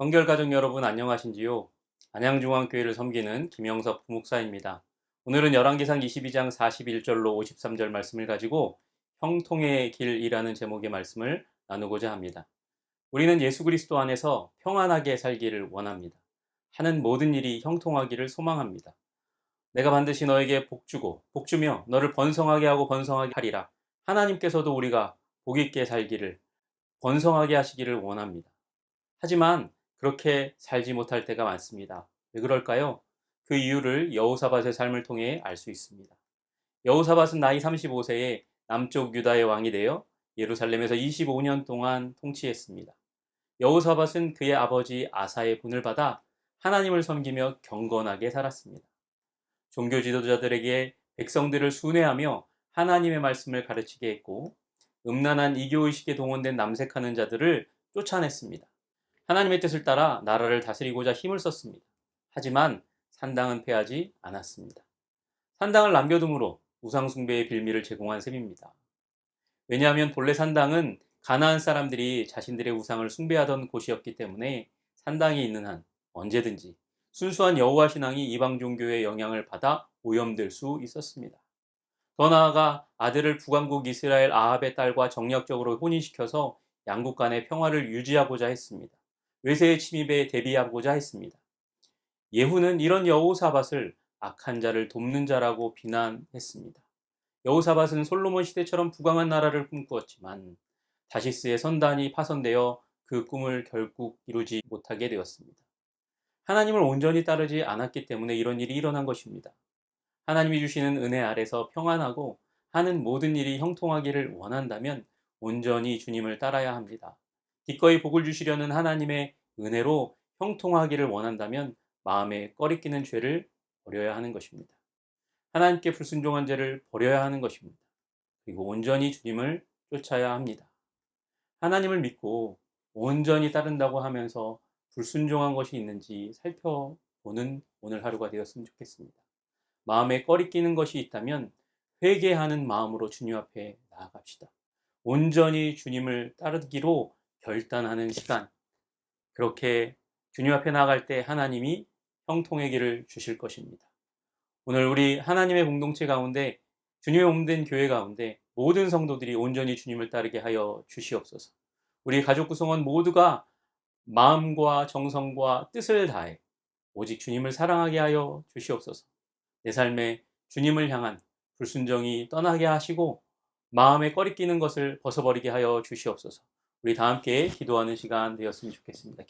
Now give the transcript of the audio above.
성결 가족 여러분 안녕하신지요? 안양중앙교회를 섬기는 김영석 부목사입니다. 오늘은 열왕기상 22장 41절로 53절 말씀을 가지고 형통의 길이라는 제목의 말씀을 나누고자 합니다. 우리는 예수 그리스도 안에서 평안하게 살기를 원합니다. 하는 모든 일이 형통하기를 소망합니다. 내가 반드시 너에게 복 주고 복 주며 너를 번성하게 하고 번성하게 하리라. 하나님께서도 우리가 복 있게 살기를 번성하게 하시기를 원합니다. 하지만 그렇게 살지 못할 때가 많습니다. 왜 그럴까요? 그 이유를 여호사밧의 삶을 통해 알 수 있습니다. 여호사밧은 나이 35세에 남쪽 유다의 왕이 되어 예루살렘에서 25년 동안 통치했습니다. 여호사밧은 그의 아버지 아사의 분을 받아 하나님을 섬기며 경건하게 살았습니다. 종교 지도자들에게 백성들을 순회하며 하나님의 말씀을 가르치게 했고 음란한 이교의식에 동원된 남색하는 자들을 쫓아냈습니다. 하나님의 뜻을 따라 나라를 다스리고자 힘을 썼습니다. 하지만 산당은 패하지 않았습니다. 산당을 남겨둠으로 우상숭배의 빌미를 제공한 셈입니다. 왜냐하면 본래 산당은 가나안 사람들이 자신들의 우상을 숭배하던 곳이었기 때문에 산당이 있는 한 언제든지 순수한 여호와 신앙이 이방 종교의 영향을 받아 오염될 수 있었습니다. 더 나아가 아들을 북왕국 이스라엘 아합의 딸과 정략적으로 혼인시켜서 양국 간의 평화를 유지하고자 했습니다. 외세의 침입에 대비하고자 했습니다. 예후는 이런 여호사밧을 악한 자를 돕는 자라고 비난했습니다. 여호사밧은 솔로몬 시대처럼 부강한 나라를 꿈꾸었지만 다시스의 선단이 파손되어 그 꿈을 결국 이루지 못하게 되었습니다. 하나님을 온전히 따르지 않았기 때문에 이런 일이 일어난 것입니다. 하나님이 주시는 은혜 아래서 평안하고 하는 모든 일이 형통하기를 원한다면 온전히 주님을 따라야 합니다. 기꺼이 복을 주시려는 하나님의 은혜로 형통하기를 원한다면 마음에 꺼리끼는 죄를 버려야 하는 것입니다. 하나님께 불순종한 죄를 버려야 하는 것입니다. 그리고 온전히 주님을 쫓아야 합니다. 하나님을 믿고 온전히 따른다고 하면서 불순종한 것이 있는지 살펴보는 오늘 하루가 되었으면 좋겠습니다. 마음에 꺼리끼는 것이 있다면 회개하는 마음으로 주님 앞에 나아갑시다. 온전히 주님을 따르기로 결단하는 시간. 그렇게 주님 앞에 나아갈 때 하나님이 형통의 길을 주실 것입니다. 오늘 우리 하나님의 공동체 가운데 주님의 몸된 교회 가운데 모든 성도들이 온전히 주님을 따르게 하여 주시옵소서. 우리 가족 구성원 모두가 마음과 정성과 뜻을 다해 오직 주님을 사랑하게 하여 주시옵소서. 내 삶에 주님을 향한 불순정이 떠나게 하시고 마음에 꺼리끼는 것을 벗어버리게 하여 주시옵소서. 우리 다 함께 기도하는 시간 되었으면 좋겠습니다.